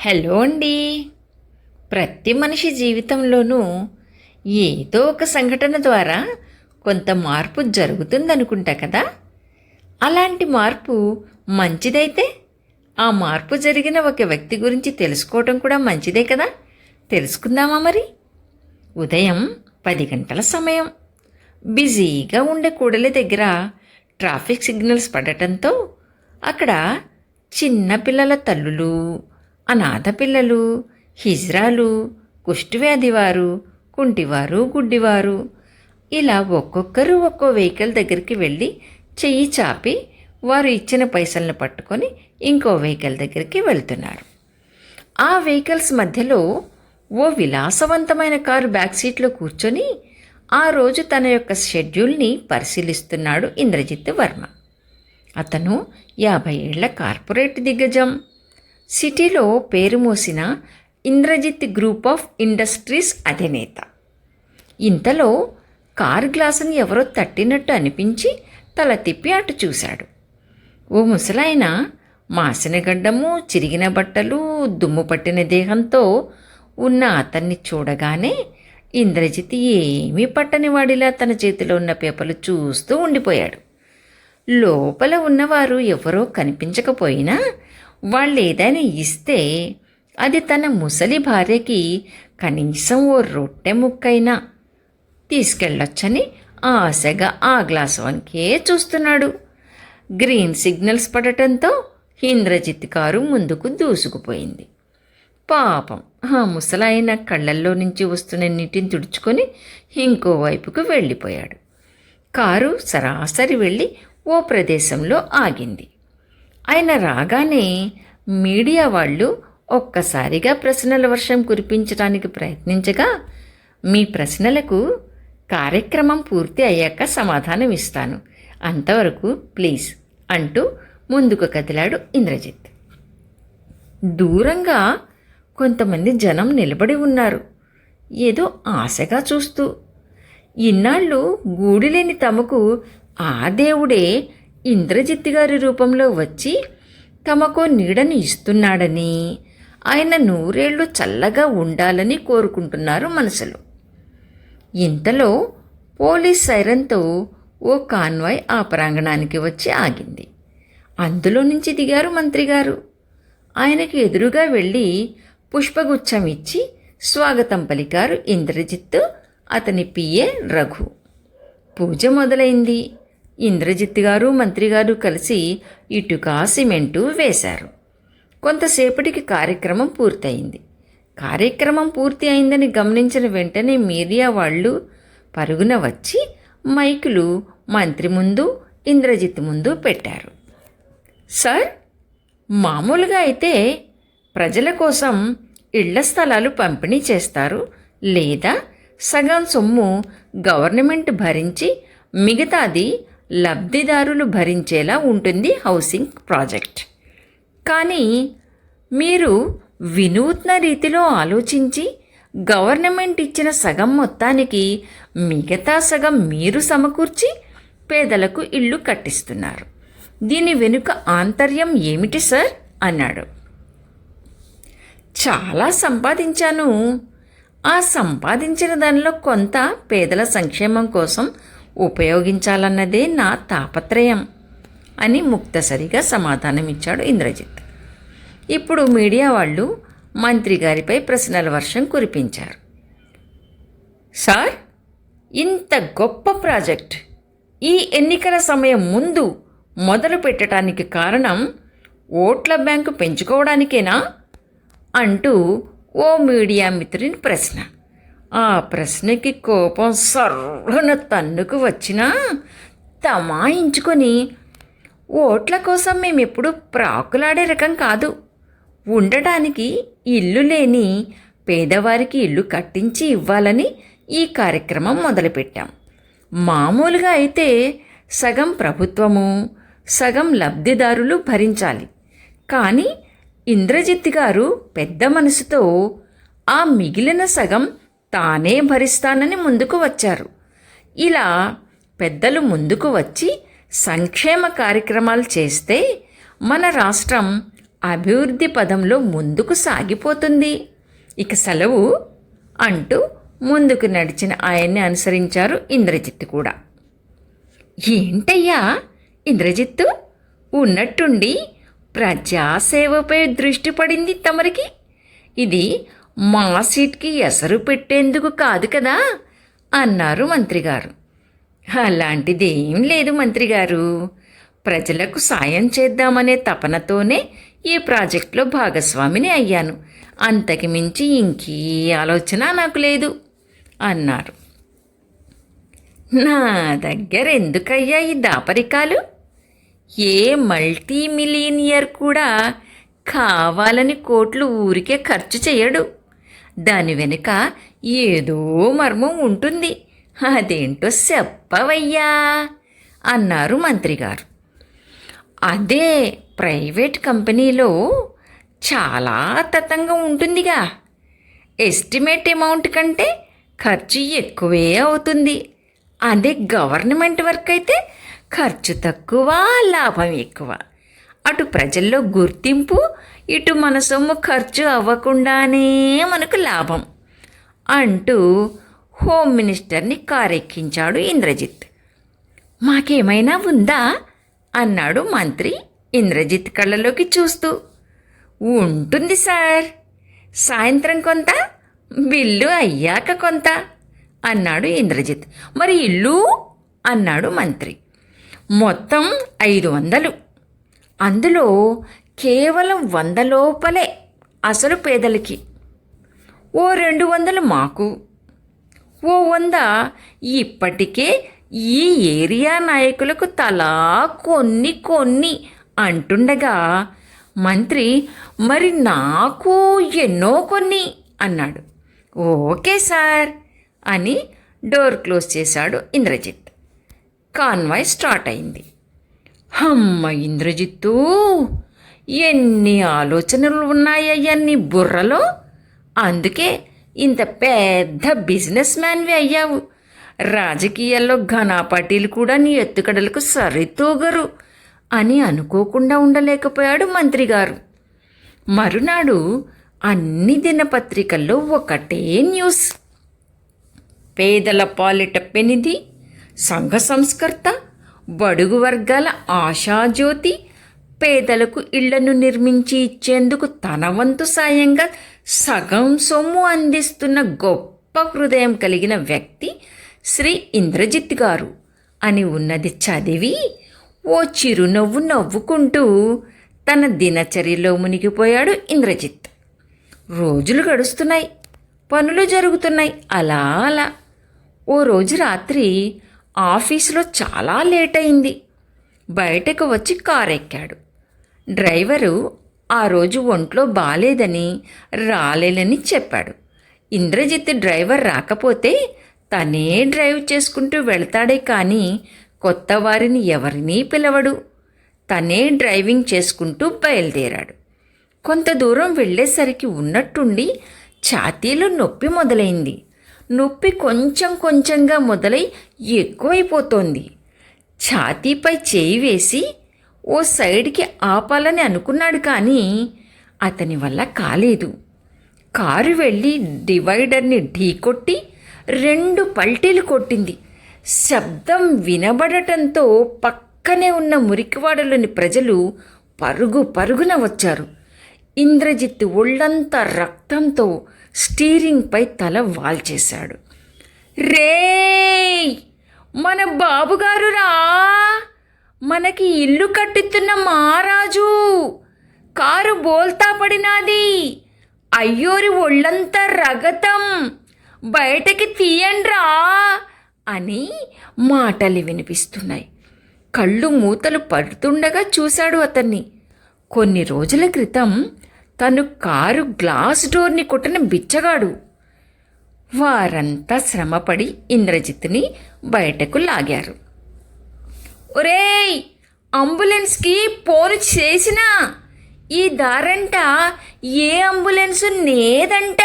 Hello అండి. ప్రతి మనిషి జీవితంలోనూ ఏదో ఒక సంఘటన ద్వారా కొంత మార్పు జరుగుతుందనుకుంటా కదా? అలాంటి మార్పు మంచిదైతే ఆ మార్పు జరిగిన ఒక వ్యక్తి గురించి తెలుసుకోవటం కూడా మంచిదే కదా? తెలుసుకుందామా మరి? ఉదయం పది గంటల సమయం. బిజీగా ఉండే కూడలి దగ్గర ట్రాఫిక్ సిగ్నల్స్ పడటంతో అక్కడ చిన్న పిల్లల తల్లులు అనాథ పిల్లలు హిజ్రాలు కుష్టివ్యాధివారు కుంటివారు గుడ్డివారు. ఇలా ఒక్కొక్కరు ఒక్కో వెహికల్ దగ్గరికి వెళ్ళి చెయ్యి చాపి వారు ఇచ్చిన పైసలను పట్టుకొని ఇంకో వెహికల్ దగ్గరికి వెళ్తున్నారు. ఆ వెహికల్స్ మధ్యలో ఓ విలాసవంతమైన కారు బ్యాక్ సీట్లో కూర్చొని ఆ రోజు తన యొక్క షెడ్యూల్ని పరిశీలిస్తున్నాడు ఇంద్రజిత్ వర్మ. అతను యాభై ఏళ్ళ కార్పొరేట్ దిగ్గజం. సిటీలో పేరుమోసిన ఇంద్రజిత్ గ్రూప్ ఆఫ్ ఇండస్ట్రీస్ అధినేత. ఇంతలో కారు గ్లాసుని ఎవరో తట్టినట్టు అనిపించి తల తిప్పి అటు చూశాడు. ఓ ముసలాయన మాసిన గడ్డము చిరిగిన బట్టలు దుమ్ము పట్టిన దేహంతో ఉన్న అతన్ని చూడగానే ఇంద్రజిత్ ఏమీ పట్టని వాడిలా తన చేతిలో ఉన్న పేపర్లు చూస్తూ ఉండిపోయాడు. లోపల ఉన్నవారు ఎవరో కనిపించకపోయినా వాళ్ళు ఏదైనా ఇస్తే అది తన ముసలి భార్యకి కనీసం ఓ రొట్టె ముక్కైనా తీసుకెళ్ళొచ్చని ఆశగా ఆ గ్లాస్ వంకే చూస్తున్నాడు. గ్రీన్ సిగ్నల్స్ పడటంతో ఇంద్రజిత్ కారు ముందుకు దూసుకుపోయింది. పాపం ఆ ముసలాయన కళ్ళల్లో నుంచి వస్తున్న నీటిని తుడుచుకొని ఇంకోవైపుకు వెళ్ళిపోయాడు. కారు సరాసరి వెళ్ళి ఓ ప్రదేశంలో ఆగింది. ఆయన రాగానే మీడియా వాళ్ళు ఒక్కసారిగా ప్రశ్నల వర్షం కురిపించడానికి ప్రయత్నించగా మీ ప్రశ్నలకు కార్యక్రమం పూర్తి అయ్యాక సమాధానం ఇస్తాను. అంతవరకు ప్లీజ్ అంటూ ముందుకు కదిలాడు ఇంద్రజిత్. దూరంగా కొంతమంది జనం నిలబడి ఉన్నారు. ఏదో ఆశగా చూస్తూ. ఇన్నాళ్ళు గూడిలేని తమకు ఆ దేవుడే ఇంద్రజిత్ గారి రూపంలో వచ్చి తమకు నీడని ఇస్తున్నాడని ఆయన నూరేళ్ళు చల్లగా ఉండాలని కోరుకుంటున్నారు మనసులో. ఇంతలో పోలీస్ సైరన్తో ఓ కాన్వాయ్ ఆ ప్రాంగణానికి వచ్చి ఆగింది. అందులో నుంచి దిగారు మంత్రి గారు ఆయనకు ఎదురుగా వెళ్ళి పుష్పగుచ్చం ఇచ్చి స్వాగతం పలికారు ఇంద్రజిత్ అతని పిఏ రఘు. పూజ మొదలైంది. ఇంద్రజిత్ గారు మంత్రి గారు కలిసి ఇటుక సిమెంటు వేశారు. కొంతసేపటికి కార్యక్రమం పూర్తయింది. కార్యక్రమం పూర్తి అయిందని గమనించిన వెంటనే మీడియా వాళ్ళు పరుగున వచ్చి మైకులు మంత్రి ముందు ఇంద్రజిత్ ముందు పెట్టారు. సార్ మామూలుగా అయితే ప్రజల కోసం ఇళ్ళ స్థలాలు పంపిణీ చేస్తారు. లేదా సగం సొమ్ము గవర్నమెంట్ భరించి మిగతాది లబ్ధిదారులు భరించేలా ఉంటుంది హౌసింగ్ ప్రాజెక్ట్. కానీ మీరు వినూత్న రీతిలో ఆలోచించి గవర్నమెంట్ ఇచ్చిన సగం మొత్తానికి మిగతా సగం మీరు సమకూర్చి పేదలకు ఇల్లు కట్టిస్తున్నారు. దీని వెనుక ఆంతర్యం ఏమిటి సార్? అన్నాడు. చాలా సంపాదించాను. ఆ సంపాదించిన దానిలో కొంత పేదల సంక్షేమం కోసం ఉపయోగించాలన్నదే నా తాపత్రయం అని ముక్తసరిగా సమాధానమిచ్చాడు ఇంద్రజిత్. ఇప్పుడు మీడియా వాళ్ళు మంత్రి గారిపై ప్రశ్నల వర్షం కురిపించారు. సార్ ఇంత గొప్ప ప్రాజెక్ట్ ఈ ఎన్నికల సమయం ముందు మొదలు పెట్టడానికి కారణం ఓట్ల బ్యాంకు పెంచుకోవడానికేనా? అంటూ ఓ మీడియా మిత్రుని ప్రశ్న. ఆ ప్రశ్నకి కోపం సర్రున తన్నుకు వచ్చినా తమాయించుకొని ఓట్ల కోసం మేమెప్పుడు ప్రాకులాడే రకం కాదు. ఉండటానికి ఇల్లు లేని పేదవారికి ఇల్లు కట్టించి ఇవ్వాలని ఈ కార్యక్రమం మొదలుపెట్టాం. మామూలుగా అయితే సగం ప్రభుత్వము సగం లబ్ధిదారులు భరించాలి. కానీ ఇంద్రజిత్ గారు పెద్ద మనసుతో ఆ మిగిలిన సగం తానే భరిస్తానని ముందుకు వచ్చారు. ఇలా పెద్దలు ముందుకు వచ్చి సంక్షేమ కార్యక్రమాలు చేస్తే మన రాష్ట్రం అభివృద్ధి పదంలో ముందుకు సాగిపోతుంది. ఇక సెలవు అంటూ ముందుకు నడిచిన ఆయన్ని అనుసరించారు ఇంద్రజిత్తు కూడా. ఏంటయ్యా ఇంద్రజిత్తు? ఉన్నట్టుండి ప్రజాసేవపై దృష్టి పడింది తమరికి? ఇది మా సీట్కి ఎసరు పెట్టేందుకు కాదు కదా అన్నారు మంత్రిగారు. అలాంటిదేం లేదు మంత్రిగారు. ప్రజలకు సాయం చేద్దామనే తపనతోనే ఈ ప్రాజెక్టులో భాగస్వామిని అయ్యాను. అంతకి మించి ఇంకే ఆలోచన నాకు లేదు అన్నారు. నా దగ్గర ఎందుకయ్యా ఈ దాపరికాలు? ఏ మల్టీ మిలియనియర్ కూడా కావాలని కోట్లు ఊరికే ఖర్చు చేయడు. దాని వెనుక ఏదో మర్మం ఉంటుంది. అదేంటో చెప్పవయ్యా అన్నారు మంత్రిగారు. అదే ప్రైవేట్ కంపెనీలో చాలా తతంగా ఉంటుందిగా. ఎస్టిమేట్ అమౌంట్ కంటే ఖర్చు ఎక్కువే అవుతుంది. అదే గవర్నమెంట్ వర్క్ అయితే ఖర్చు తక్కువ లాభం ఎక్కువ. అటు ప్రజల్లో గుర్తింపు ఇటు మన సొమ్ము ఖర్చు అవ్వకుండానే మనకు లాభం అంటూ హోమ్ మినిస్టర్ని కారెక్కించాడు ఇంద్రజిత్. మాకేమైనా ఉందా? అన్నాడు మంత్రి ఇంద్రజిత్ కళ్ళలోకి చూస్తూ. ఉంటుంది సార్. సాయంత్రం కొంత బిల్లు అయ్యాక కొంత అన్నాడు ఇంద్రజిత్. మరి ఇల్లు? అన్నాడు మంత్రి. మొత్తం ఐదు వందలు. అందులో కేవలం వంద లోపలే అసలు పేదలకి. ఓ రెండు వందలు మాకు. ఓ వంద ఇప్పటికే ఈ ఏరియా నాయకులకు తలా కొన్ని కొన్ని అంటుండగా మంత్రి మరి నాకు ఎన్నో కొన్ని అన్నాడు. ఓకే సార్ అని డోర్ క్లోజ్ చేశాడు ఇంద్రజిత్. కాన్వాయ్ స్టార్ట్ అయింది. అమ్మ ఇంద్రజిత్తు ఎన్ని ఆలోచనలు ఉన్నాయ్యా నీ బుర్రలో? అందుకే ఇంత పెద్ద బిజినెస్ మ్యాన్వి అయ్యావు. రాజకీయాల్లో ఘనాపాటీలు కూడా నీ ఎత్తుకడలకు సరితూగరు అని అనుకోకుండా ఉండలేకపోయాడు మంత్రిగారు. మరునాడు అన్ని దినపత్రికల్లో ఒకటే న్యూస్. పేదల పాలిట పెనిది సంఘ సంస్కర్త బడుగు వర్గాల ఆశాజ్యోతి పేదలకు ఇళ్ళను నిర్మించి ఇచ్చేందుకు తన వంతు సాయంగా సగం సొమ్ము అందిస్తున్న గొప్ప హృదయం కలిగిన వ్యక్తి శ్రీ ఇంద్రజిత్ గారు. అని ఉన్నది చదివి ఓ చిరునవ్వు నవ్వుకుంటూ తన దినచర్యలో మునిగిపోయాడు ఇంద్రజిత్. రోజులు గడుస్తున్నాయి పనులు జరుగుతున్నాయి అలా అలా. ఓ రోజు రాత్రి ఆఫీసులో చాలా లేట్ అయింది బయటకు వచ్చి కారు ఎక్కాడు డ్రైవరు ఆ రోజు ఒంట్లో బాలేదని రాలేనని చెప్పాడు. ఇంద్రజిత్ డ్రైవర్ రాకపోతే తనే డ్రైవ్ చేసుకుంటూ వెళ్తాడే కానీ కొత్త వారిని ఎవరినీ పిలవడు. తనే డ్రైవింగ్ చేసుకుంటూ బయలుదేరాడు. కొంత దూరం వెళ్ళేసరికి ఉన్నట్టుండి ఛాతీలో నొప్పి మొదలైంది. నొప్పి కొంచెం కొంచెంగా మొదలై ఎక్కువైపోతోంది. ఛాతీపై చేయి వేసి ఓ సైడ్కి ఆపాలని అనుకున్నాడు కానీ అతని వల్ల కాలేదు. కారు వెళ్ళి డివైడర్ని ఢీకొట్టి రెండు పల్టీలు కొట్టింది. శబ్దం వినబడటంతో పక్కనే ఉన్న మురికివాడలోని ప్రజలు పరుగు పరుగున వచ్చారు. ఇంద్రజిత్ ఒళ్ళంతా రక్తంతో స్టీరింగ్పై తల వాల్చేశాడు. రేయ్! మన బాబుగారు రా మనకి ఇల్లు కట్టుతున్న మహారాజు! కారు బోల్తా పడినాది! అయ్యోరి ఒళ్ళంతా రగతం! బయటకి తీయండ్రా! అని మాటలు వినిపిస్తున్నాయి. కళ్ళు మూతలు పడుతుండగా చూశాడు అతన్ని. కొన్ని రోజుల క్రితం తను కారు గ్లాస్ డోర్ని కొట్టిన బిచ్చగాడు. వారంతా శ్రమపడి ఇంద్రజిత్ని బయటకు లాగారు. ఒరేయ్ అంబులెన్స్కి ఫోన్ చేసినా. ఈ దారంట ఏ అంబులెన్స్ నేదంట.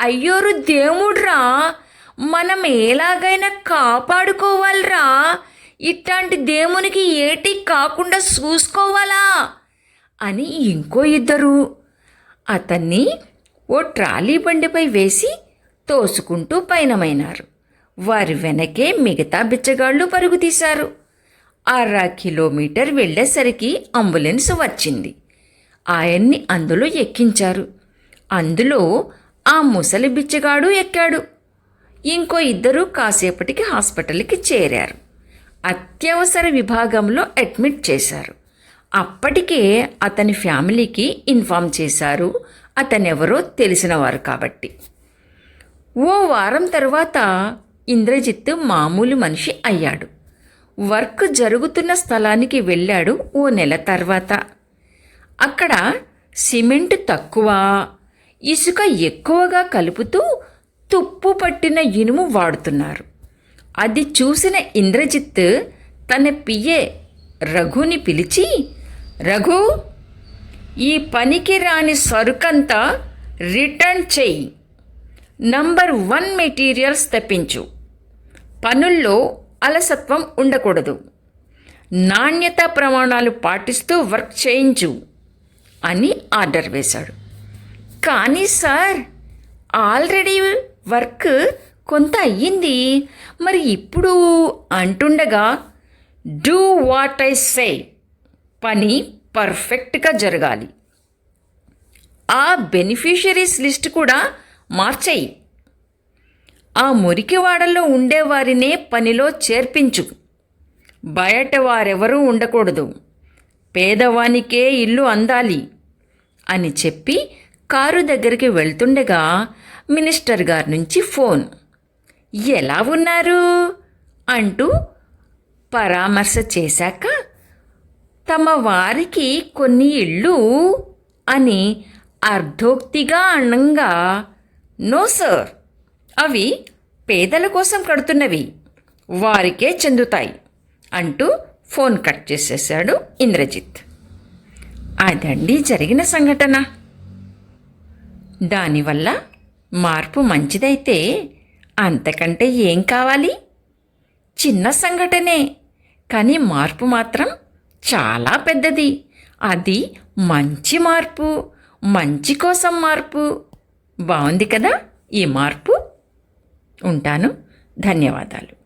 అయ్యోరు దేవుడ్రా మనం ఎలాగైనా కాపాడుకోవాలిరా. ఇట్లాంటి దేవునికి ఏటి కాకుండా చూసుకోవాలా అని ఇంకో ఇద్దరు అతన్ని ఓ ట్రాలీ బండిపై వేసి తోసుకుంటూ పయనమైనారు. వారి వెనకే మిగతా బిచ్చగాళ్ళు పరుగు తీశారు. అర కిలోమీటర్ వెళ్ళేసరికి అంబులెన్స్ వచ్చింది. ఆయన్ని అందులో ఎక్కించారు. అందులో ఆ ముసలి బిచ్చగాడు ఎక్కాడు. ఇంకో ఇద్దరు కాసేపటికి హాస్పిటల్కి చేరారు. అత్యవసర విభాగంలో అడ్మిట్ చేశారు. అప్పటికే అతని ఫ్యామిలీకి ఇన్ఫామ్ చేశారు. అతనెవరో తెలిసినవారు కాబట్టి. ఓ వారం తర్వాత ఇంద్రజిత్ మామూలు మనిషి అయ్యాడు. వర్క్ జరుగుతున్న స్థలానికి వెళ్ళాడు ఓ నెల తర్వాత. అక్కడ సిమెంట్ తక్కువ ఇసుక ఎక్కువగా కలుపుతూ తుప్పు పట్టిన ఇనుము వాడుతున్నారు. అది చూసిన ఇంద్రజిత్ తన పిఏ రఘుని పిలిచి రఘు ఈ పనికి రాని సరుకంతా రిటర్న్ చెయ్యి. నంబర్ వన్ మెటీరియల్స్ తెప్పించు. పనుల్లో అలసత్వం ఉండకూడదు. నాణ్యత ప్రమాణాలు పాటిస్తూ వర్క్ చేయించు అని ఆర్డర్ వేశాడు. కానీ సార్ ఆల్రెడీ వర్క్ కొంత అయ్యింది. మరి ఇప్పుడు అంటుండగా డూ వాట్ ఐ సే పని పర్ఫెక్ట్గా జరగాలి. ఆ బెనిఫిషరీస్ లిస్ట్ కూడా మార్చేయి. ఆ మురికివాడల్లో ఉండేవారినే పనిలో చేర్పించు. బయట వారెవరూ ఉండకూడదు. పేదవానికే ఇల్లు అందాలి అని చెప్పి కారు దగ్గరికి వెళ్తుండగా మినిస్టర్ గారి నుంచి ఫోన్. ఎలా ఉన్నారు? అంటూ పరామర్శ చేశాక తమ వారికి కొన్ని ఇళ్ళు అని అర్ధోక్తిగా అన్నంగా నో సార్ అవి పేదల కోసం కడుతున్నవి వారికే చెందుతాయి అంటూ ఫోన్ కట్ చేసేశాడు ఇంద్రజిత్. అదండి జరిగిన సంఘటన. దానివల్ల మార్పు మంచిదైతే అంతకంటే ఏం కావాలి? చిన్న సంఘటనే కానీ మార్పు మాత్రం చాలా పెద్దది. అది మంచి మార్పు మంచి కోసం మార్పు. బాగుంది కదా ఈ మార్పు? ఉంటాను. ధన్యవాదాలు.